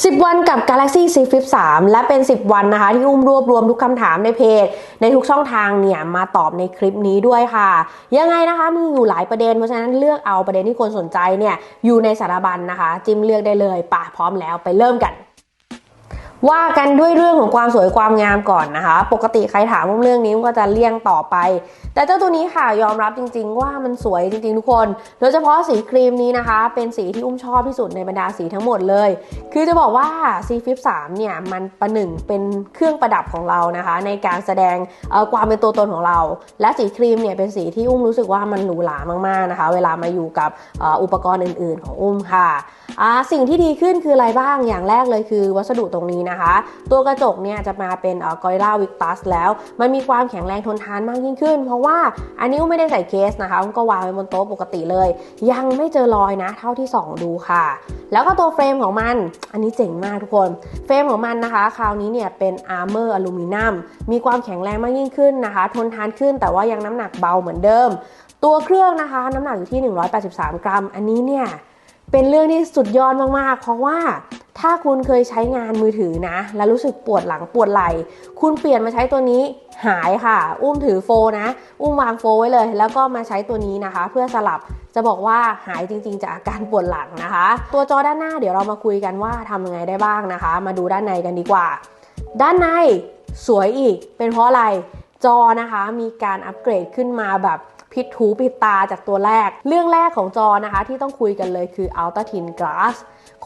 10 วันกับ Galaxy Z Flip 3 และเป็น 10 วันนะคะ ที่อุ้มรวบรวมทุกคำถามในเพจ ในทุกช่องทางเนี่ยมาตอบในคลิปนี้ด้วยค่ะ ยังไงนะคะมีอยู่หลายประเด็นเพราะฉะนั้นเลือกเอาประเด็นที่คนสนใจเนี่ยอยู่ในสารบัญนะคะ จิ้มเลือกได้เลยป่ะพร้อมแล้วไปเริ่มกัน ว่ากันด้วยเรื่องของความสวยความงามก่อนนะคะ ปกติใครถามเรื่องนี้ก็จะเลี่ยงต่อไป แต่เจ้าตัวนี้ค่ะยอมรับจริง ๆ ว่ามันสวยจริง ๆ ทุกคน โดยเฉพาะสีครีมนี้นะคะ เป็นสีที่อุ้มชอบที่สุดในบรรดาสีทั้งหมดเลย คือจะบอกว่า C Flip 3เนี่ยมันประหนึ่งเป็นเครื่องประดับของเรานะคะ ในการแสดงความเป็นตัวตนของเรา และสีครีมเนี่ยเป็นสีที่อุ้มรู้สึกว่ามันหรูหรามากๆนะคะ เวลามาอยู่กับอุปกรณ์อื่น ๆ ของอุ้มค่ะสิ่งที่ดีขึ้นคืออะไรบ้างอย่างแรกเลยคือวัสดุตรงนี้นะคะ ตัวกระจกเนี่ยจะมาเป็นกอยล่าวิกตัสแล้ว มันมีความแข็งแรงทนทานมากยิ่งขึ้น เพราะว่าอันนี้ไม่ได้ใส่เคสนะคะก็วางไว้บนโต๊ะปกติเลย ยังไม่เจอรอยนะ เท่าที่ส่องดูค่ะ แล้วก็ตัวเฟรมของมัน อันนี้เจ๋งมากทุกคน เฟรมของมันนะคะ คราวนี้เนี่ยเป็นอาร์เมอร์อลูมิเนียมมีความแข็งแรงมากยิ่งขึ้นนะคะ ทนทานขึ้นแต่ว่ายังน้ำหนักเบาเหมือนเดิม ตัวเครื่องนะคะ น้ำหนักอยู่ที่ 183 กรัม อันนี้เนี่ย เป็นเรื่องที่สุดยอดมากๆ เพราะว่าถ้าคุณเคยใช้งานมือถือนะ แล้วรู้สึกปวดหลังปวดไหล่คุณเปลี่ยนมาใช้ตัวนี้หายค่ะ อุ้มถือโฟนะ อุ้มวางโฟไว้เลย แล้วก็มาใช้ตัวนี้นะคะ เพื่อสลับจะบอกว่าหายจริง ๆ จากอาการปวดหลังนะคะ ตัวจอด้านหน้าเดี๋ยวเรามาคุยกันว่าทำยังไงได้บ้างนะคะ มาดูด้านในกันดีกว่า ด้านในสวยอีกเป็นเพราะอะไรจอนะคะมีการอัปเกรดขึ้นมาแบบ ผิดหูผิดตาจากตัวแรก เรื่องแรกของจอนะคะที่ต้องคุยกันเลยคือ Ultra Thin Glass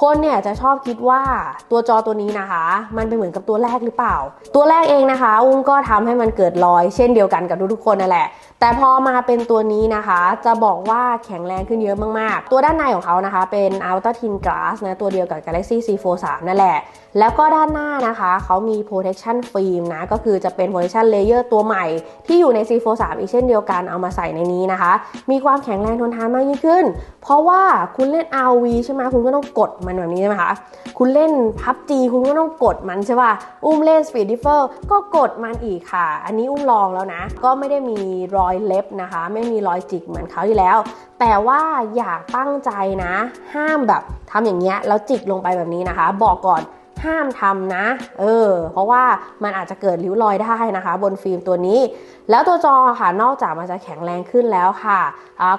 คนเนี่ยจะชอบคิดว่าตัวจอตัวนี้นะคะ มันเป็นเหมือนกับตัวแรกหรือเปล่า ตัวแรกเองนะคะอุ้มก็ทำให้มันเกิดรอย เช่นเดียวกันกับทุกๆคนนั่นแหละ แต่พอมาเป็นตัวนี้นะคะ จะบอกว่าแข็งแรงขึ้นเยอะมากๆ ตัวด้านในของเขานะคะ เป็น Ultra Thin Glass นะตัวเดียวกับ Galaxy Z Fold 3นั่นแหละ แล้วก็ด้านหน้านะคะ เขามี protection film นะก็คือจะเป็น protection layer ตัวใหม่ ที่อยู่ใน Z Fold 3อีกเช่นเดียวกันเอามาใส่ในนี้นะคะ มีความแข็งแรงทนทานมากยิ่งขึ้น เพราะว่าคุณเล่น RV ใช่ไหมคุณก็ต้องกดมันแบบนี้ใช่ไหมคะ คุณเล่นพับจีคุณก็ต้องกดมันใช่ป่ะ อุ้มเล่นสปีดดิฟเฟอร์ก็กดมันอีกค่ะ อันนี้อุ้มลองแล้วนะ ก็ไม่ได้มีรอยเล็บนะคะ ไม่มีรอยจิกเหมือนเขาที่แล้ว แต่ว่าอย่าตั้งใจนะ ห้ามแบบทำอย่างเงี้ยแล้วจิกลงไปแบบนี้นะคะ บอกก่อน ห้ามทำนะ เออ เพราะว่ามันอาจจะเกิดริ้วรอยได้นะคะ บนฟิล์มตัวนี้ แล้วตัวจอค่ะ นอกจากมันจะแข็งแรงขึ้นแล้วค่ะ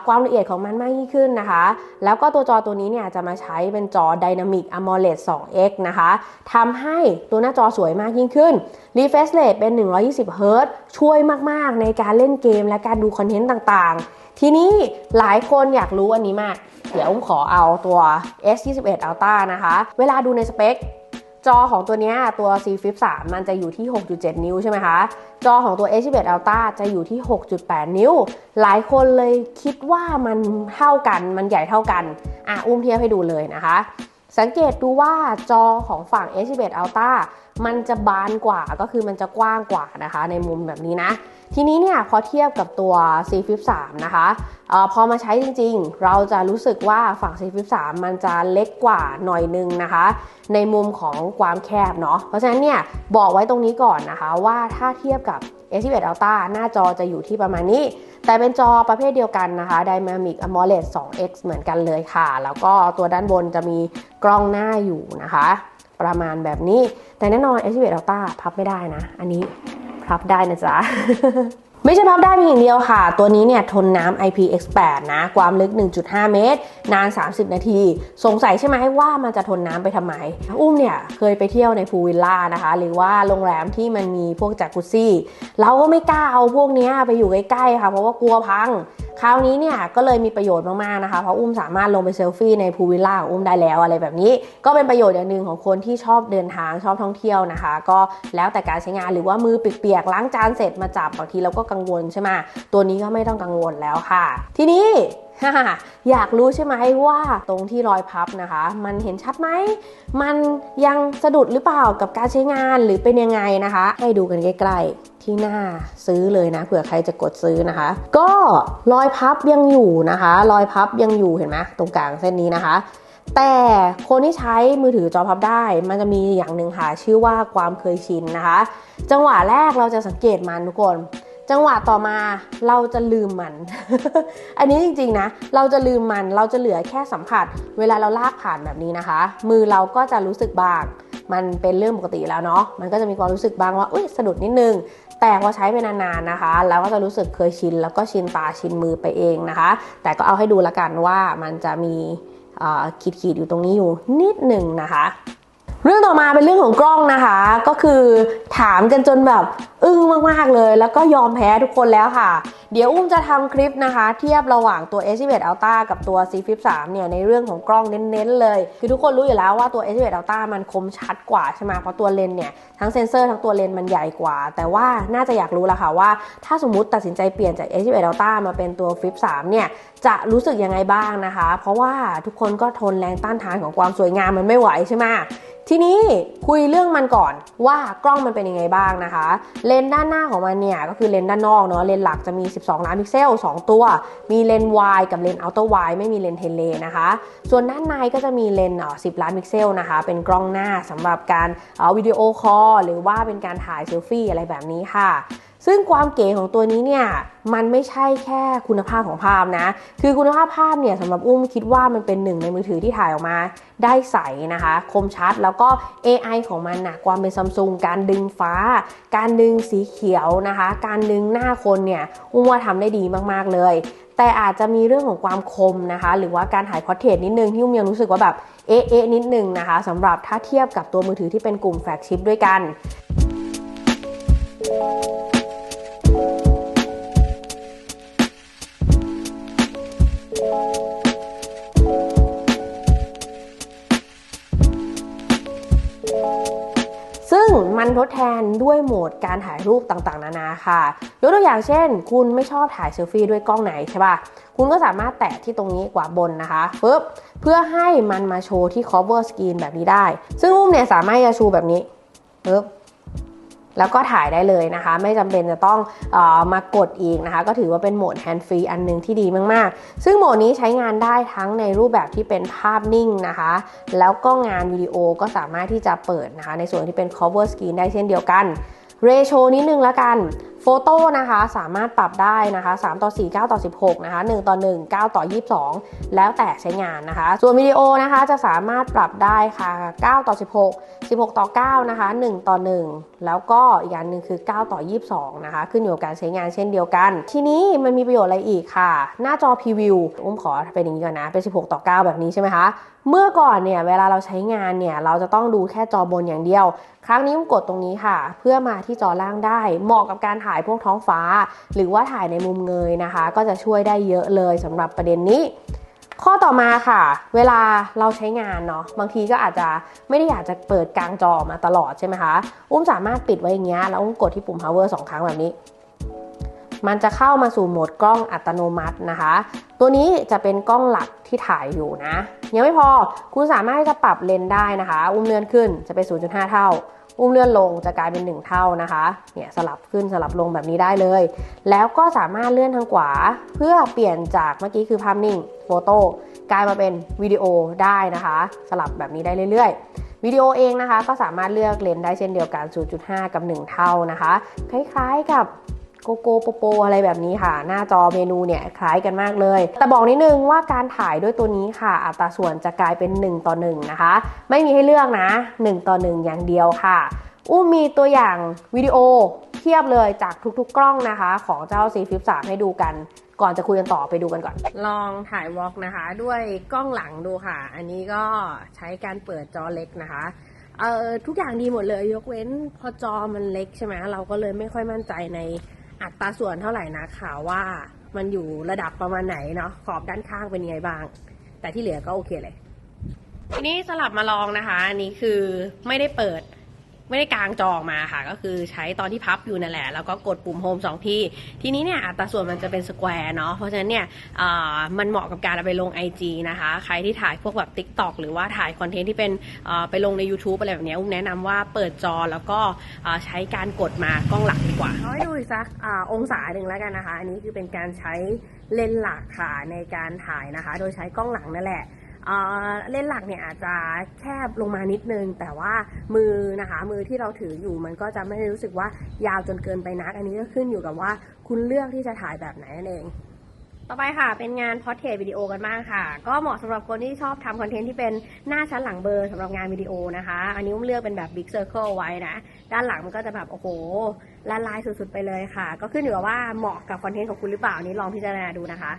ความละเอียดของมันมากยิ่งขึ้นนะคะ แล้วก็ตัวจอตัวนี้เนี่ยจะมาใช้เป็นจอ Dynamic AMOLED 2X นะคะทำให้ตัวหน้าจอสวยมากยิ่งขึ้น Refresh Rate เป็น 120 Hz ช่วยมาก ๆ ในการเล่นเกมและการดูคอนเทนต์ต่าง ๆ ทีนี้หลายคนอยากรู้อันนี้มาก เดี๋ยวอุ้มขอเอาตัว S21 Ultra นะคะ เวลาดูในสเปค จอของตัวนี้ตัว C Flip 3 มันจะอยู่ที่ 6.7 นิ้วใช่ไหมคะ จอของตัว H11 Ultra จะอยู่ที่ 6.8 นิ้ว หลายคนเลยคิดว่ามันเท่ากัน มันใหญ่เท่ากัน อะ อุ้มเทียบให้ดูเลยนะคะ สังเกตดูว่าจอของฝั่ง H11 Ultra มันจะบานกว่า ก็คือมันจะกว้างกว่านะคะ ในมุมแบบนี้นะ ทีนี้เนี่ยพอเทียบกับตัว C Flip 3 นะคะออพอมาใช้จริงๆ เราจะรู้สึกว่าฝั่ง C Flip 3 มันจะเล็กกว่าหน่อยนึงนะคะ ในมุมของความแคบเนาะเพราะฉะนั้นเนี่ยบอกไว้ตรงนี้ก่อนนะคะว่าถ้าเทียบกับ A11 Ultra หน้าจอจะอยู่ที่ประมาณนี้ แต่เป็นจอประเภทเดียวกันนะคะ Dynamic AMOLED 2X เหมือนกันเลยค่ะ แล้วก็ตัวด้านบนจะมีกล้องหน้าอยู่นะคะ ประมาณแบบนี้ แต่แน่นอน A11 Ultra พับไม่ได้นะ อันนี้พับได้นะจ๊ะไม่ใช่พับได้เพียงอย่างเดียวค่ะ ตัวนี้เนี่ยทนน้ำ IPX8 นะ ความลึก 1.5 เมตร นาน 30 นาที สงสัยใช่ไหมว่ามันจะทนน้ำไปทำไม อุ้มเนี่ยเคยไปเที่ยวในพูวิลล่านะคะ หรือว่าโรงแรมที่มันมีพวกจากกุซี่ เราก็ไม่กล้าเอาพวกนี้ไปอยู่ใกล้ๆค่ะ เพราะว่ากลัวพัง คราวนี้เนี่ยก็เลยมีประโยชน์มากๆนะคะ เพราะอุ้มสามารถลงไปเซลฟี่ในพูวิลล่าของอุ้มได้แล้วอะไรแบบนี้ ก็เป็นประโยชน์อย่างหนึ่งของคนที่ชอบเดินทางชอบท่องเที่ยวนะคะ ก็แล้วแต่การใช้งานหรือว่ามือเปียกๆล้างจานเสร็จมาจับบางทีเราก็กังวลใช่ไหมตัวนี้ก็ไม่ต้องกังวลแล้วค่ะ ทีนี้อยากรู้ใช่ไหมว่าตรงที่รอยพับนะคะ มันเห็นชัดไหม มันยังสะดุดหรือเปล่ากับการใช้งานหรือเป็นยังไงนะคะ ให้ดูกันใกล้ๆ ที่หน้าซื้อเลยนะเผื่อใครจะกดซื้อนะคะ ก็รอยพับยังอยู่นะคะ รอยพับยังอยู่เห็นไหมตรงกลางเส้นนี้นะคะ แต่คนที่ใช้มือถือจอพับได้ มันจะมีอย่างหนึ่งค่ะชื่อว่าความเคยชินนะคะ จังหวะแรกเราจะสังเกตมันทุกคนจังหวะต่อมาเราจะลืมมัน อันนี้จริงๆนะ เราจะลืมมันเราจะเหลือแค่สัมผัส เวลาเราลากผ่านแบบนี้นะคะ มือเราก็จะรู้สึกบาง มันเป็นเรื่องปกติแล้วเนาะมันก็จะมีความรู้สึกบางว่าอุ้ยสะดุดนิดนึง แต่พอใช้ไปนานๆนะคะ แล้วก็จะรู้สึกเคยชินแล้วก็ชินตาชินมือไปเองนะคะ แต่ก็เอาให้ดูละกันว่ามันจะมีขีดขีดๆอยู่ตรงนี้อยู่นิดหนึ่งนะคะ เรื่องต่อมาเป็นเรื่องของกล้องนะคะ ก็คือถามกันจนแบบอึ้งมากๆเลย แล้วก็ยอมแพ้ทุกคนแล้วค่ะ เดี๋ยวอุ้มจะทำคลิปนะคะ เทียบระหว่างตัว S11 Ultra กับตัว C Flip 3เนี่ยในเรื่องของกล้องเน้นๆเลย คือทุกคนรู้อยู่แล้วว่าตัว S11 Ultra มันคมชัดกว่าใช่ไหมเพราะตัวเลนส์เนี่ยทั้งเซนเซอร์ทั้งตัวเลนส์มันใหญ่กว่า แต่ว่าน่าจะอยากรู้ละค่ะว่า ถ้าสมมติตัดสินใจเปลี่ยนจาก S11 Ultra มาเป็นตัว Flip 3เนี่ยจะรู้สึกยังไงบ้างนะคะ เพราะว่าทุกคนก็ทนแรงต้านทานของความสวยงามมันไม่ไหวใช่ไหม ทีนี้คุยเรื่องมันก่อนว่ากล้องมันเป็นยังไงบ้างนะคะ เลนส์ด้านหน้าของมันเนี่ยก็คือเลนส์ด้านนอกเนาะเลนส์หลักจะมี 12 ล้านพิกเซล 2 ตัว มีเลนส์วายกับเลนส์อัลตร้าไวไม่มีเลนส์เทเลนะคะ ส่วนด้านในก็จะมีเลนส์10 ล้านพิกเซลนะคะ เป็นกล้องหน้าสำหรับการวิดีโอคอลหรือว่าเป็นการถ่ายเซลฟี่อะไรแบบนี้ค่ะ ซึ่งความเก๋ของตัวนี้เนี่ยมันไม่ใช่แค่คุณภาพของภาพนะ คือคุณภาพภาพเนี่ยสำหรับอุ้มคิดว่ามันเป็นหนึ่งในมือถือที่ถ่ายออกมาได้ใสนะคะ คมชัดแล้วก็ AI ของมันนะความเป็นซัมซุงการดึงฟ้า การดึงสีเขียวนะคะ การดึงหน้าคนเนี่ยอุ้มว่าทำได้ดีมากๆเลย แต่อาจจะมีเรื่องของความคมนะคะ หรือว่าการถ่ายพอร์เทรตนิดนึงที่อุ้มยังรู้สึกว่าแบบเอ๊ะนิดนึงนะคะสำหรับถ้าเทียบกับตัวมือถือที่เป็นกลุ่มแฟลกชิพด้วยกัน ซึ่งมันทดแทนด้วยโหมดการถ่ายรูปต่างๆ นานาค่ะ ยกตัวอย่างเช่น คุณไม่ชอบถ่ายเซลฟี่ด้วยกล้องไหนใช่ป่ะ คุณก็สามารถแตะที่ตรงนี้กว่าบนนะคะปึ๊บเพื่อให้มันมาโชว์ที่ cover screen แบบนี้ได้ ซึ่งอุ้มเนี่ยสามารถจะชูแบบนี้ปึ๊บ แล้วก็ถ่ายได้เลยนะคะ ไม่จำเป็นจะต้องเออมากดอีกนะคะ ก็ถือว่าเป็นโหมดแฮนด์ฟรีอันหนึงที่ดีมากๆ ซึ่งโหมดนี้ใช้งานได้ทั้งในรูปแบบที่เป็นภาพนิ่งนะคะ แล้วก็งานวิดีโอก็สามารถที่จะเปิดนะคะ ในส่วนที่เป็น cover screen ได้เช่นเดียวกันเรโชนิดนึงละกัน ฟโต้นะคะสามารถปรับได้นะคะ3ต่อ4 9ต่อ16นะคะ1ต่อ1 9 ต่อ 22 แล้วแต่ใช้งานนะคะ ส่วนวิดีโอนะคะจะสามารถปรับได้ค่ะ 9 ต่อ 16 16 ต่อ9นะคะ1ต่อ 1 แล้วก็อีกอย่างหนึ่งคือ 9 ต่อ 22นะคะขึ้นอยู่กับการใช้งานเช่นเดียวกัน ทีนี้มันมีประโยชน์อะไรอีกค่ะ หน้าจอพรีวิวอุ้มขอเป็นอย่างนี้ก่อนนะเป็น 16 ต่อ 9 แบบนี้ใช่ไหมคะเมื่อก่อนเนี่ยเวลาเราใช้งานเนี่ยเราจะต้องดูแค่จอบนอย่างเดียว ครั้งนี้อุ้มกดตรงนี้ค่ะ เพื่อมาที่จอล่างได้เหมาะกับการถ่ายายพวกท้องฟ้า หรือว่าถ่ายในมุมเงยนะคะ ก็จะช่วยได้เยอะเลยสำหรับประเด็นนี้ ข้อต่อมาค่ะ เวลาเราใช้งานเนาะบางทีก็อาจจะไม่ได้อยากจะเปิดกลางจอมาตลอดใช่ไหมคะอุ้มสามารถปิดไว้อย่างเงี้ยแล้วอุ้มกดที่ปุ่ม power สองครั้งแบบนี้มันจะเข้ามาสู่โหมดกล้องอัตโนมัตินะคะ ตัวนี้จะเป็นกล้องหลักที่ถ่ายอยู่นะ ยังไม่พอ คุณสามารถที่จะปรับเลนส์ได้นะคะ อุ้มเลื่อนขึ้นจะเป็น 0.5 เท่า อุ้มเลื่อนลงจะกลายเป็น 1 เท่านะคะ เนี่ยสลับขึ้นสลับลงแบบนี้ได้เลย แล้วก็สามารถเลื่อนทางขวา เพื่อเปลี่ยนจากเมื่อกี้คือภาพนิ่งโฟโต้กลายมาเป็นวิดีโอได้นะคะ สลับแบบนี้ได้เรื่อยๆ วิดีโอเองนะคะ ก็สามารถเลือกเลนส์ได้เช่นเดียวกัน 0.5 กับ 1 เท่านะคะ คล้ายๆกับ โกโก้โปโปอะไรแบบนี้ค่ะ หน้าจอเมนูเนี่ยคล้ายกันมากเลย แต่บอกนิดนึงว่าการถ่ายด้วยตัวนี้ค่ะ อัตราส่วนจะกลายเป็น 1 ต่อ 1 นะคะ ไม่มีให้เลือกนะ 1 ต่อ 1 อย่างเดียวค่ะอู้มีตัวอย่างวิดีโอเทียบเลยจากทุกๆกล้องนะคะ ของเจ้า C Flip 3ให้ดูกัน ก่อนจะคุยกันต่อไปดูกันก่อน ลองถ่ายวอล์กนะคะ ด้วยกล้องหลังดูค่ะ อันนี้ก็ใช้การเปิดจอเล็กนะคะเอ่อทุกอย่างดีหมดเลยยกเว้นพอจอมันเล็กใช่ไหมเราก็เลยไม่ค่อยมั่นใจใน อัตราส่วนเท่าไหร่นะค่ะว่ามันอยู่ระดับประมาณไหนเนาะขอบด้านข้างเป็นยังไงบ้าง แต่ที่เหลือก็โอเคเลยทีนี้สลับมาลองนะคะ อันนี้คือไม่ได้เปิด ไม่ได้กางจอออกมาค่ะ ก็คือใช้ตอนที่พับอยู่นั่นแหละ แล้วก็กดปุ่มโฮมสองที ทีนี้เนี่ยอัตราส่วนมันจะเป็นสแควร์เนาะ เพราะฉะนั้นเนี่ยมันเหมาะกับการเอาไปลง IG นะคะ ใครที่ถ่ายพวกแบบ TikTok หรือว่าถ่ายคอนเทนต์ที่เป็นไปลงใน YouTube อะไรแบบนี้อุ้มแนะนำว่าเปิดจอแล้วก็ใช้การกดมากล้องหลักดีกว่าเอาให้ดูอีกสักอองศาหนึ่งแล้วกันนะคะ อันนี้คือเป็นการใช้เลนส์หลักค่ะในการถ่ายนะคะ โดยใช้กล้องหลังนั่นแหละ เล่นหลักเนี่ยอาจจะแคบลงมานิดนึง แต่ว่ามือนะคะมือที่เราถืออยู่มันก็จะไม่รู้สึกว่ายาวจนเกินไปนัก อันนี้ก็ขึ้นอยู่กับว่าคุณเลือกที่จะถ่ายแบบไหนนั่นเองต่อไปค่ะ เป็นงานพอ r t เทรตวิดีโอกันบ้างค่ะ ก็เหมาะสำหรับคนที่ชอบทำคอนเทนต์ที่เป็นหน้าชั้นหลังเบอร์สำหรับงานวิดีโอนะคะ อันนี้อุ้มเลือกเป็นแบบ Big Circle ไว้นะ ด้านหลังมันก็จะแบบโอ้โหละลายสุดๆไปเลยค่ะ ก็ขึ้นอยู่กับว่าเหมาะกับคอนเทนต์ของคุณหรือเปล่านี้ลองพิจารณาดูนะคะ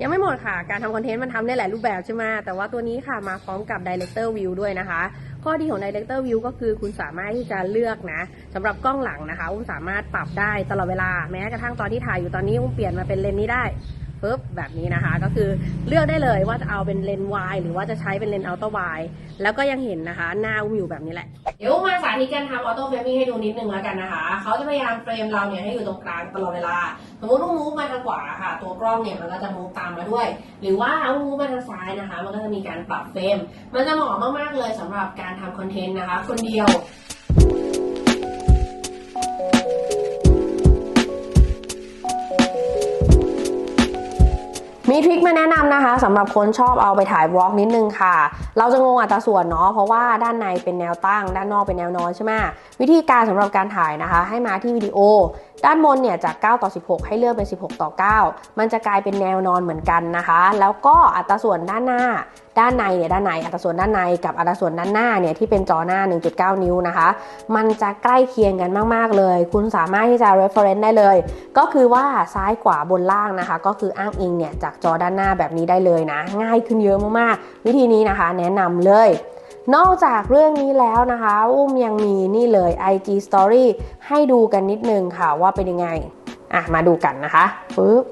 ยังไม่หมดค่ะ การทำคอนเทนต์มันทำได้หลายรูปแบบใช่ไหมแต่ว่าตัวนี้ค่ะมาพร้อมกับ Director View ด้วยนะคะ ข้อดีของ Director View ก็คือคุณสามารถที่จะเลือกนะสำหรับกล้องหลังนะคะอุ้มสามารถปรับได้ตลอดเวลา แม้กระทั่งตอนที่ถ่ายอยู่ตอนนี้อุ้มเปลี่ยนมาเป็นเลนส์นี้ได้ ปึ๊บแบบนี้นะคะ ก็คือเลือกได้เลยว่าจะเอาเป็นเลนส์วายหรือว่าจะใช้เป็นเลนส์อัลตร้าไวแล้วก็ยังเห็นนะคะ หน้าอุ้มอยู่แบบนี้แหละ เดี๋ยวมาสาธิตการทำออโต้เฟรมมิ่งให้ดูนิดนึงแล้วกันนะคะ เขาจะพยายามเฟรมเราเนี่ยให้อยู่ตรงกลางตลอดเวลา สมมติว่ามูฟมาทางขวาค่ะ ตัวกล้องเนี่ยมันก็จะมูฟตามมาด้วย หรือว่าเอามูฟมาทางซ้ายนะคะ มันก็จะมีการปรับเฟรม มันจะเหมาะมากๆเลยสำหรับการทำคอนเทนต์นะคะ คนเดียว มีทริคมาแนะนำนะคะสำหรับคนชอบเอาไปถ่ายวอล์กนิดนึงค่ะ เราจะงงอัตราส่วนเนาะเพราะว่าด้านในเป็นแนวตั้ง ด้านนอกเป็นแนวนอนใช่ไหมวิธีการสำหรับการถ่ายนะคะ ให้มาที่วิดีโอ ด้านบนเนี่ยจาก 9 ต่อ 16 ให้เลือกเป็น 16 ต่อ 9 มันจะกลายเป็นแนวนอนเหมือนกันนะคะ แล้วก็อัตราส่วนด้านหน้า ด้านในเนี่ยด้านในอัตราส่วนด้านในกับอัตราส่วนด้านหน้าเนี่ยที่เป็นจอหน้า 1.9 นิ้วนะคะ มันจะใกล้เคียงกันมาก ๆ เลย คุณสามารถที่จะ reference ได้เลย ก็คือว่าซ้ายขวาบนล่างนะคะ ก็คืออ้างอิงเนี่ยจากจอด้านหน้าแบบนี้ได้เลยนะ ง่ายขึ้นเยอะมากๆ วิธีนี้นะคะ แนะนำเลย นอกจากเรื่องนี้แล้วนะคะ อุ้มยังมีนี่เลย IG Story ให้ดูกันนิดนึงค่ะว่าเป็นยังไง อะ มาดูกันนะคะปึ๊บ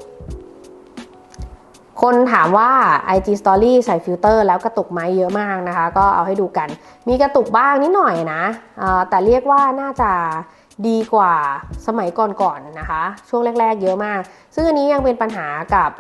คนถามว่า IG Story ใส่ฟิลเตอร์แล้วกระตุกไหมเยอะมากนะคะ ก็เอาให้ดูกัน มีกระตุกบ้างนิดหน่อยนะ แต่เรียกว่าน่าจะดีกว่าสมัยก่อนๆนนะคะ ช่วงแรก ๆ เยอะมาก ซึ่งอันนี้ยังเป็นปัญหากับ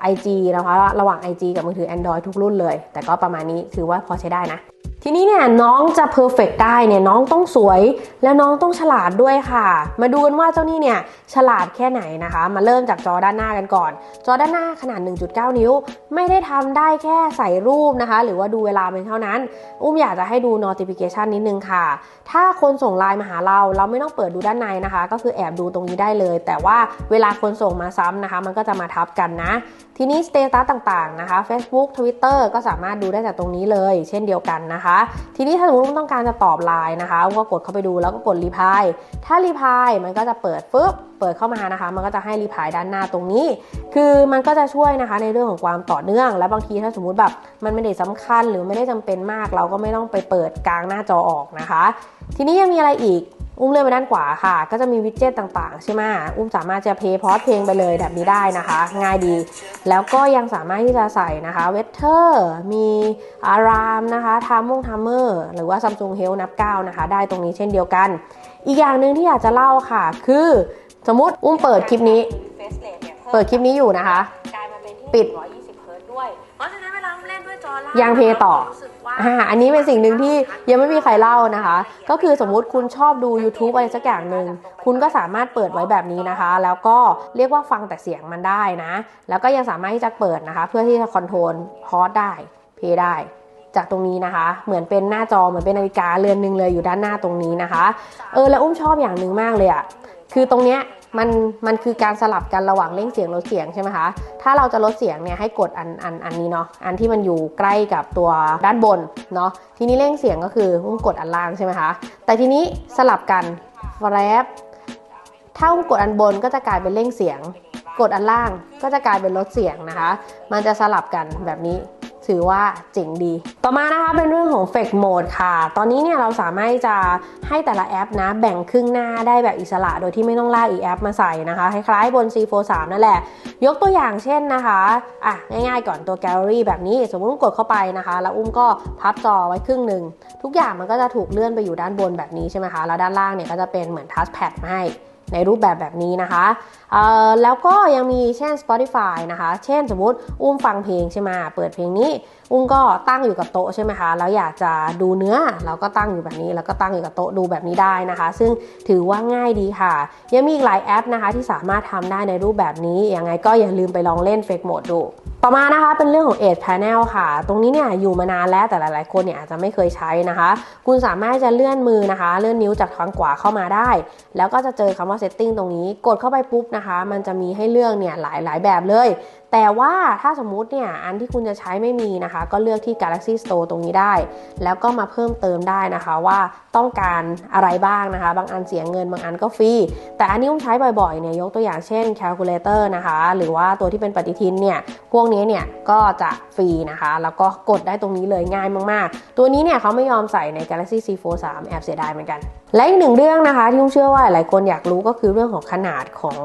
ไอจีนะคะระหว่าง IG กับมือถือ Android ทุกรุ่นเลย แต่ก็ประมาณนี้ถือว่าพอใช้ได้นะ ทีนี้เนี่ยน้องจะเพอร์เฟกได้เนี่ยน้องต้องสวยและน้องต้องฉลาดด้วยค่ะ มาดูกันว่าเจ้านี่เนี่ยฉลาดแค่ไหนนะคะ มาเริ่มจากจอด้านหน้ากันก่อน จอด้านหน้าขนาด 1.9 นิ้ว ไม่ได้ทำได้แค่ใส่รูปนะคะ หรือว่าดูเวลาเป็นเท่านั้น อุ้มอยากจะให้ดู notification นิดนึงค่ะ ถ้าคนส่งไลน์มาหาเราเราไม่ต้องเปิดดูด้านในนะคะ ก็คือแอบดูตรงนี้ได้เลย แต่ว่าเวลาคนส่งมาซ้ำนะคะ มันก็จะมาทับกันนะ ทีนี้สเตตัสต่างๆนะคะ Facebook Twitter ก็สามารถดูได้จากตรงนี้เลย เช่นเดียวกันนะคะ ทีนี้ถ้าสมมติว่าต้องการจะตอบไลน์นะคะ ก็กดเข้าไปดูแล้วก็กดรีพายถ้ารีพายมันก็จะเปิดปุ๊บเปิดเข้ามานะคะ มันก็จะให้รีพายด้านหน้าตรงนี้ คือมันก็จะช่วยนะคะในเรื่องของความต่อเนื่อง และบางทีถ้าสมมุติแบบมันไม่ได้สำคัญหรือไม่ได้จำเป็นมาก เราก็ไม่ต้องไปเปิดกลางหน้าจอออกนะคะ ทีนี้ยังมีอะไรอีก อุ้มเลื่อนไปด้านขวาค่ะ ก็จะมีวิดเจ็ตต่างๆ ใช่ไหมอุ้มสามารถจะเพย์พอสเพลงไปเลยแบบนี้ได้นะคะ ง่ายดี แล้วก็ยังสามารถที่จะใส่นะคะเวทเทอร์มีอารามนะคะทามมงทัมเมอร์หรือว่า Samsung Health นับ9นะคะ ได้ตรงนี้เช่นเดียวกัน อีกอย่างหนึ่งที่อยากจะเล่าค่ะ คือสมมติอุ้มเปิดคลิปนี้ เปิดคลิปนี้อยู่นะคะ ปิด ยจอล่างยังเพย์ต่อรู้สึกว่าอ่าอันนี้เป็นสิ่งหนึ่งที่ยังไม่มีใครเล่านะคะ ก็คือสมมุติคุณชอบดู YouTube อะไรสักอย่างหนึ่งคุณก็สามารถเปิดไว้แบบนี้นะคะ แล้วก็เรียกว่าฟังแต่เสียงมันได้นะ แล้วก็ยังสามารถที่จะเปิดนะคะ เพื่อที่จะคอนโทรลพอสได้ เพย์ได้ จากตรงนี้นะคะ เหมือนเป็นหน้าจอเหมือนเป็นนาฬิกาเรือนหนึ่งเลยอยู่ด้านหน้าตรงนี้นะคะ เออแล้วอุ้มชอบอย่างหนึ่งมากเลยอะคือตรงเนี้ย มันมันคือการสลับกันระหว่างเร่งเสียงลดเสียงใช่ไหมคะถ้าเราจะลดเสียงเนี่ยให้กดอันอันอันนี้เนาะอันที่มันอยู่ใกล้กับตัวด้านบนเนาะทีนี้เร่งเสียงก็คืออุ้มกดอันล่างใช่ไหมคะแต่ทีนี้สลับกันแรบถ้าอุ้มกดอันบนก็จะกลายเป็นเร่งเสียง กดอันล่างก็จะกลายเป็นลดเสียงนะคะ มันจะสลับกันแบบนี้ ถือว่าเจ๋งดี ต่อมานะคะเป็นเรื่องของ Fake Mode ค่ะ ตอนนี้เนี่ยเราสามารถจะให้แต่ละแอปนะ แบ่งครึ่งหน้าได้แบบอิสระ โดยที่ไม่ต้องลากอีกแอปมาใส่นะคะ คล้ายๆบน C43 นั่นแหละ ยกตัวอย่างเช่นนะคะอะง่ายๆก่อนตัวแกลเลอรี่แบบนี้ สมมติกดเข้าไปนะคะ แล้วอุ้มก็พับจอไว้ครึ่งหนึ่งทุกอย่างมันก็จะถูกเลื่อนไปอยู่ด้านบนแบบนี้ใช่ไหมคะแล้วด้านล่างเนี่ยก็จะเป็นเหมือนทัชแพดมาให้ ในรูปแบบแบบนี้นะคะเอ่อแล้วก็ยังมีเช่น Spotify นะคะ เช่นสมมติอุ้มฟังเพลงใช่ไหมเปิดเพลงนี้ อุ้มก็ตั้งอยู่กับโต๊ะใช่ไหมคะ แล้วอยากจะดูเนื้อเราก็ตั้งอยู่แบบนี้ แล้วก็ตั้งอยู่กับโต๊ะดูแบบนี้ได้นะคะ ซึ่งถือว่าง่ายดีค่ะ ยังมีอีกหลายแอปนะคะที่สามารถทำได้ในรูปแบบนี้ ยังไงก็อย่าลืมไปลองเล่น Fake Mode ดู ต่อมานะคะเป็นเรื่องของ Edge Panel ค่ะ ตรงนี้เนี่ยอยู่มานานแล้วแต่หลาย ๆ คนเนี่ยอาจจะไม่เคยใช้นะคะ คุณสามารถจะเลื่อนมือนะคะ เลื่อนนิ้วจากทางขวาเข้ามาได้ แล้วก็จะเจอคำว่า Setting ตรงนี้ กดเข้าไปปุ๊บนะคะ มันจะมีให้เลือกเนี่ยหลาย ๆ แบบเลย แต่ว่าถ้าสมมุติเนี่ยอันที่คุณจะใช้ไม่มีนะคะ ก็เลือกที่ Galaxy Store ตรงนี้ได้ แล้วก็มาเพิ่มเติมได้นะคะว่าต้องการอะไรบ้างนะคะ บางอันเสียเงินบางอันก็ฟรี แต่อันนี้ผมใช้บ่อยๆเนี่ยยกตัวอย่างเช่น Calculator นะคะ หรือว่าตัวที่เป็นปฏิทินเนี่ยพวกนี้เนี่ยก็จะฟรีนะคะ แล้วก็กดได้ตรงนี้เลยง่ายมากๆ ตัวนี้เนี่ยเขาไม่ยอมใส่ใน Galaxy C Fold 3แอบเสียดายเหมือนกัน และอีกหนึ่งเรื่องนะคะ ที่ผมเชื่อว่าหลายคนอยากรู้ก็คือเรื่องของขนาดของ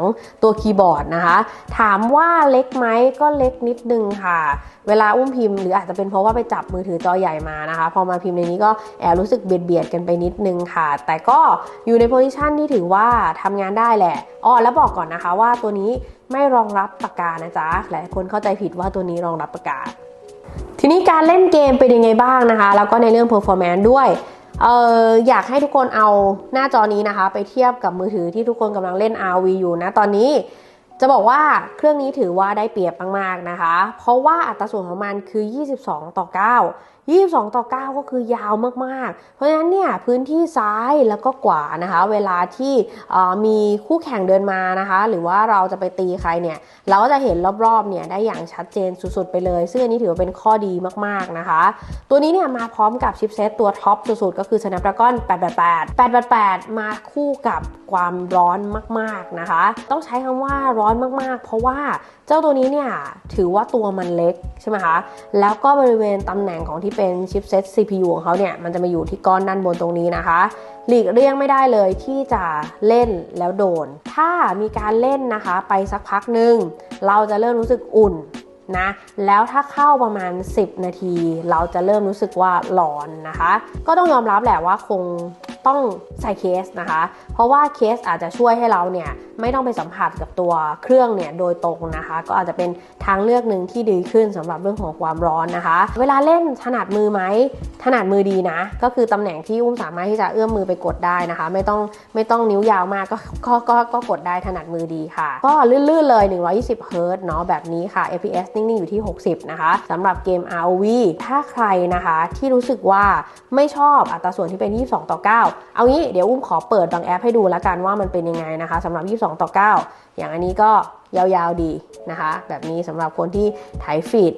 ตัวคีย์บอร์ดนะคะ ถามว่าเล็กไหมก็เล็กนิดนึงค่ะ เวลาอุ้มพิมพ์หรืออาจจะเป็นเพราะว่าไปจับมือถือจอใหญ่มานะคะ พอมาพิมพ์ในนี้ก็แอบรู้สึกเบียดเบียดกันไปนิดนึงค่ะ แต่ก็อยู่ในโพซิชันที่ถือว่าทำงานได้แหละอ๋อแล้วบอกก่อนนะคะว่าตัวนี้ไม่รองรับปากกานะจ๊ะหลายคนเข้าใจผิดว่าตัวนี้รองรับปากกา ทีนี้การเล่นเกมเป็นยังไงบ้างนะคะ แล้วก็ในเรื่อง performance ด้วยเอออยากให้ทุกคนเอาหน้าจอนี้นะคะ ไปเทียบกับมือถือที่ทุกคนกำลังเล่น RV อยู่นะตอนนี้ จะบอกว่าเครื่องนี้ถือว่าได้เปรียบมากๆนะคะ เพราะว่าอัตราส่วนของมันคือ 22 ต่อ 9 22 ต่อ 9 ก็คือยาวมากๆ เพราะฉะนั้นเนี่ยพื้นที่ซ้ายแล้วก็ขวานะคะ เวลาที่มีคู่แข่งเดินมานะคะ หรือว่าเราจะไปตีใครเนี่ยเราก็จะเห็นรอบๆเนี่ยได้อย่างชัดเจนสุดๆไปเลย ซึ่งอันนี้ถือว่าเป็นข้อดีมากๆนะคะ ตัวนี้เนี่ยมาพร้อมกับชิปเซตตัวท็อปสุดๆ ก็คือ Snapdragon 888 888 มาคู่กับความร้อนมากๆนะคะ ต้องใช้คำว่าร้อนมากๆ เพราะว่าเจ้าตัวนี้เนี่ยถือว่าตัวมันเล็กใช่ไหมคะ แล้วก็บริเวณตำแหน่งของที่เป็นชิปเซต CPU ของเขาเนี่ยมันจะมาอยู่ที่ก้อนด้านบนตรงนี้นะคะ หลีกเลี่ยงไม่ได้เลยที่จะเล่นแล้วโดน ถ้ามีการเล่นนะคะไปสักพักหนึ่งเราจะเริ่มรู้สึกอุ่นนะแล้วถ้าเข้าประมาณ 10 นาที เราจะเริ่มรู้สึกว่าร้อนนะคะ ก็ต้องยอมรับแหละว่าคง ต้องใส่เคสนะคะ เพราะว่าเคสอาจจะช่วยให้เราเนี่ยไม่ต้องไปสัมผัสกับตัวเครื่องเนี่ยโดยตรงนะคะ ก็อาจจะเป็นทางเลือกหนึ่งที่ดีขึ้นสำหรับเรื่องของความร้อนนะคะ เวลาเล่นถนัดมือไหมถนัดมือดีนะ ก็คือตำแหน่งที่อุ้มสามารถที่จะเอื้อมมือไปกดได้นะคะ ไม่ต้องไม่ต้องนิ้วยาวมากก็ก็ก็ก็กดได้ถนัดมือดีค่ะ ก็ลื่นๆเลย 120 h z เนาะแบบนี้ค่ะ FPS นิ่งๆอยู่ที่ 60 นะคะสำหรับเกม ROV ถ้าใครนะคะที่รู้สึกว่าไม่ชอบอัตราส่วนที่เป็น 22 ต่อ9เอางี้เดี๋ยวอุ้มขอเปิดบางแอปให้ดูแล้วกันว่ามันเป็นยังไงนะคะสำหรับ 22 ต่อ 9 อย่างอันนี้ก็ยาวๆดีนะคะ แบบนี้สำหรับคนที่ถ่ายฟีด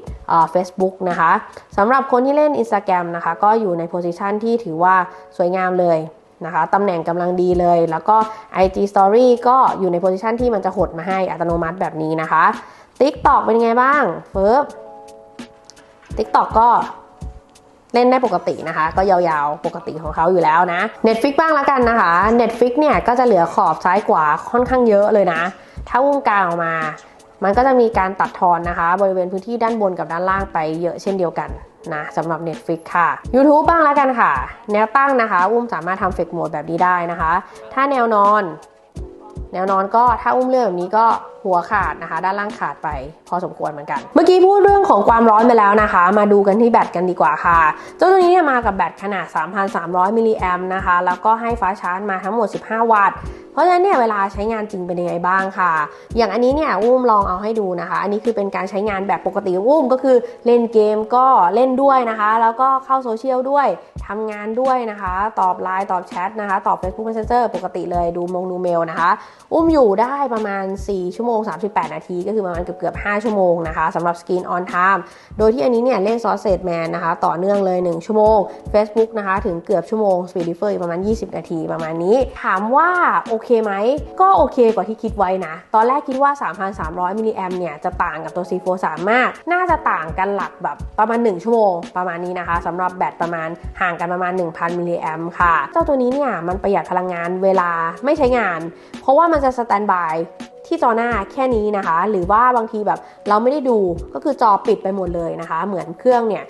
เฟซบุ๊กนะคะสำหรับคนที่เล่น Instagram นะคะ ก็อยู่ในโพสิชันที่ถือว่าสวยงามเลยนะคะตำแหน่งกำลังดีเลย แล้วก็ IG Story ก็อยู่ในโพสิชันที่มันจะหดมาให้อัตโนมัติแบบนี้นะคะ TikTok เป็นไงบ้างเฟิร์บ TikTok ก็ เล่นได้ปกตินะคะ ก็ยาวๆ ปกติของเขาอยู่แล้วนะ Netflix บ้างละกันนะคะ Netflix เนี่ยก็จะเหลือขอบซ้ายขวาค่อนข้างเยอะเลยนะ ถ้าวุ้มกลางออกมา มันก็จะมีการตัดทอนนะคะ บริเวณพื้นที่ด้านบนกับด้านล่างไปเยอะเช่นเดียวกันนะสำหรับ Netflix ค่ะ YouTube บ้างละกันค่ะ แนวตั้งนะคะ อุ้มสามารถทำเฟกโหมดแบบนี้ได้นะคะ ถ้าแนวนอน แนวนอนก็ถ้าอุ้มเลือกแบบนี้ก็หัวขาดนะคะ ด้านล่างขาดไป พอสมควรเหมือนกัน เมื่อกี้พูดเรื่องของความร้อนไปแล้วนะคะ มาดูกันที่แบตกันดีกว่าค่ะ เจ้าตัวนี้เนี่ยมากับแบตขนาด 3,300มิลลิแอมนะคะ แล้วก็ให้ฟ้าชาร์จมาทั้งหมด 15 วัตต์เพราะฉะนั้นเนี่ยเวลาใช้งานจริงเป็นยังไงบ้างค่ะ อย่างอันนี้เนี่ยอุ้มลองเอาให้ดูนะคะ อันนี้คือเป็นการใช้งานแบบปกติอุ้มก็คือเล่นเกมก็เล่นด้วยนะคะ แล้วก็เข้าโซเชียลด้วยทำงานด้วยนะคะ ตอบไลน์ตอบแชทนะคะ ตอบ Facebook Messenger ปกติเลยดูมงดูเมลนะคะ อุ้มอยู่ได้ประมาณ 4 ชั่วโมงโมง 38 นาที ก็คือประมาณเกือบเกือบ5ชั่วโมงนะคะสำหรับ Screen on Time โดยที่อันนี้เนี่ยเล่น Sausage Man นะคะต่อเนื่องเลย 1 ชั่วโมง Facebook นะคะถึงเกือบชั่วโมง Speed Refer ประมาณ 20 นาทีประมาณนี้ ถามว่าโอเคไหม ก็โอเคกว่าที่คิดไว้นะ ตอนแรกคิดว่า 3,300มิลลิแอมเนี่ยจะต่างกับตัว C4 3 มาก น่าจะต่างกันหลักแบบประมาณ 1 ชั่วโมงประมาณนี้นะคะสำหรับแบตประมาณห่างกันประมาณ 1,000มิลลิแอมค่ะ เจ้าตัวนี้เนี่ยมันประหยัดพลังงานเวลาไม่ใช้งาน เพราะว่ามันจะสแตนบาย ที่จอหน้าแค่นี้นะคะ หรือว่าบางทีแบบเราไม่ได้ดูก็คือจอปิดไปหมดเลยนะคะ เหมือนเครื่องเนี่ย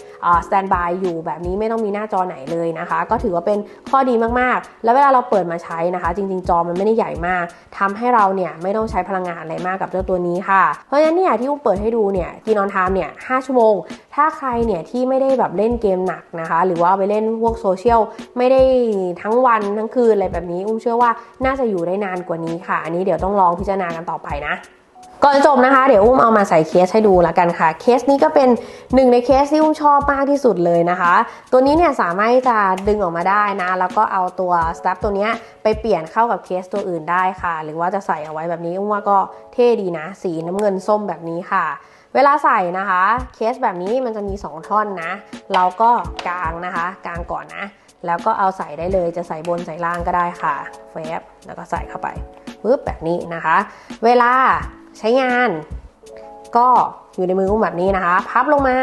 สแตนบายอยู่แบบนี้ไม่ต้องมีหน้าจอไหนเลยนะคะ ก็ถือว่าเป็นข้อดีมากๆ แล้วเวลาเราเปิดมาใช้นะคะ จริง ๆ จอมันไม่ได้ใหญ่มากทำให้เราเนี่ยไม่ต้องใช้พลังงานอะไรมากกับเจ้าตัวนี้ค่ะ เพราะฉะนั้นเนี่ยที่อุ้มเปิดให้ดูเนี่ยกินออนไทม์เนี่ย5ชั่วโมง ถ้าใครเนี่ยที่ไม่ได้แบบเล่นเกมหนักนะคะ หรือว่าไปเล่นพวกโซเชียลไม่ได้ทั้งวันทั้งคืนอะไรแบบนี้ อุ้มเชื่อว่าน่าจะอยู่ได้นานกว่านี้ค่ะ อันนี้เดี๋ยวต้องลองพิจารณากันต่อไปนะก่อนจบนะคะ เดี๋ยวอุ้มเอามาใส่เคสให้ดูละกันค่ะ เคสนี้ก็เป็นหนึ่งในเคสที่อุ้มชอบมากที่สุดเลยนะคะ ตัวนี้เนี่ยสามารถจะดึงออกมาได้นะ แล้วก็เอาตัวสตั๊ตัวนี้ไปเปลี่ยนเข้ากับเคสตัวอื่นได้ค่ะ หรือว่าจะใส่เอาไว้แบบนี้อุ้มว่าก็เท่ดีนะ สีน้ำเงินส้มแบบนี้ค่ะ เวลาใส่นะคะเคสแบบนี้มันจะมี 2 ท่อนนะ เราก็กางนะคะ กางก่อนนะ แล้วก็เอาใส่ได้เลยจะใส่บนใส่ล่างก็ได้ค่ะแฟบแล้วก็ใส่เข้าไปปึ๊บแบบนี้นะคะ เวลาใช้งาน ก็อยู่ในมืออุ้มแบบนี้นะคะ พับลงมา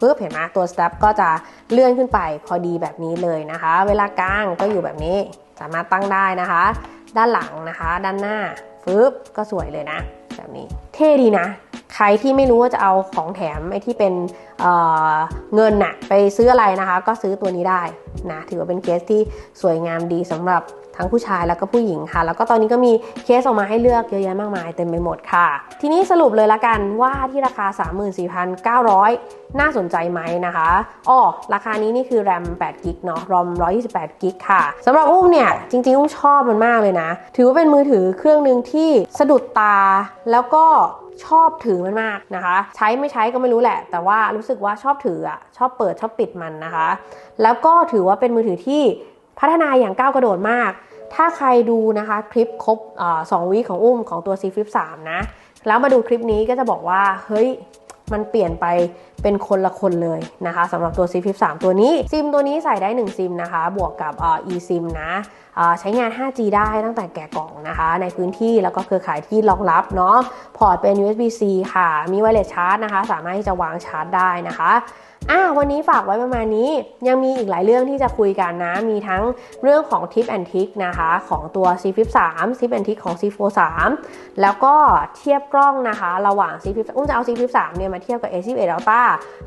ปึ๊บเห็นไหมตัวสเต p ก็จะเลื่อนขึ้นไปพอดีแบบนี้เลยนะคะ เวลากางก็อยู่แบบนี้สามารถตั้งได้นะคะ ด้านหลังนะคะ ด้านหน้าปึ๊บก็สวยเลยนะ แบบนี้เท่ดีนะ ใครที่ไม่รู้ว่าจะเอาของแถมไอ้ที่เป็นเเงินน่ะไปซื้ออะไรนะคะ ก็ซื้อตัวนี้ได้นะถือว่าเป็นเคสที่สวยงามดีสำหรับ ทั้งผู้ชายแล้วก็ผู้หญิงค่ะ แล้วก็ตอนนี้ก็มีเคสออกมาให้เลือกเยอะแยะมากมายเต็มไปหมดค่ะ ทีนี้สรุปเลยละกันว่าที่ราคา 34,900 น่าสนใจไหมนะคะอ้อราคานี้นี่คือแรม8กิกเนาะรอม128กิกค่ะสำหรับอุ้มเนี่ยจริงๆอุ้มชอบมันมากเลยนะ ถือว่าเป็นมือถือเครื่องหนึ่งที่สะดุดตาแล้วก็ชอบถือมันมากนะคะ ใช้ไม่ใช้ก็ไม่รู้แหละ แต่ว่ารู้สึกว่าชอบถืออะชอบเปิดชอบปิดมันนะคะ แล้วก็ถือว่าเป็นมือถือที่ พัฒนาอย่างก้าวกระโดดมาก ถ้าใครดูนะคะคลิปครบสองวีของอุ้มของตัว C Flip 3 นะ แล้วมาดูคลิปนี้ก็จะบอกว่า เฮ้ย มันเปลี่ยนไป เป็นคนละคนเลยนะคะสำหรับตัว C13 ตัวนี้ซิมตัวนี้ใส่ได้ 1 ซิมนะคะ บวกกับ eSIM นะใช้งาน 5G ได้ตั้งแต่แกะกล่องนะคะ ในพื้นที่แล้วก็เครือข่ายที่รองรับเนาะพอร์ตเป็น USB-C ค่ะ มีไวเลสชาร์จนะคะ สามารถที่จะวางชาร์จได้นะคะอะวันนี้ฝากไว้ประมาณนี้ยังมีอีกหลายเรื่องที่จะคุยกันนะ มีทั้งเรื่องของทิปแอนทิกนะคะ ของตัว C Flip 3ทิปแอนทิกของ C Fold 3แล้วก็เทียบกล้องนะคะ ระหว่าง C Flip อุ้มจะเอา C Flip 3เนี่ยมาเทียบกับ A11 Ultra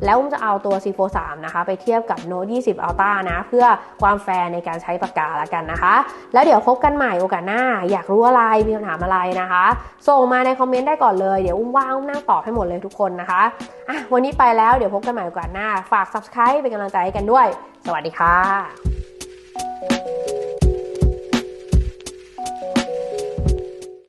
แล้วอุ้มจะเอาตัว C Fold 3นะคะไปเทียบกับ Note 20 Ultra นะ เพื่อความแฟร์ในการใช้ปากกาละกันนะคะ แล้วเดี๋ยวพบกันใหม่โอกาสหน้า อยากรู้อะไรมีคำถามอะไรนะคะ ส่งมาในคอมเมนต์ได้ก่อนเลยเดี๋ยวอุ้มว่างอุ้มนั่งตอบให้หมดเลยทุกคนนะคะอะวันนี้ไปแล้วเดี๋ยวพบกันใหม่โอกาสหน้า ฝาก subscribe เป็นกำลังใจให้กันด้วย สวัสดีค่ะ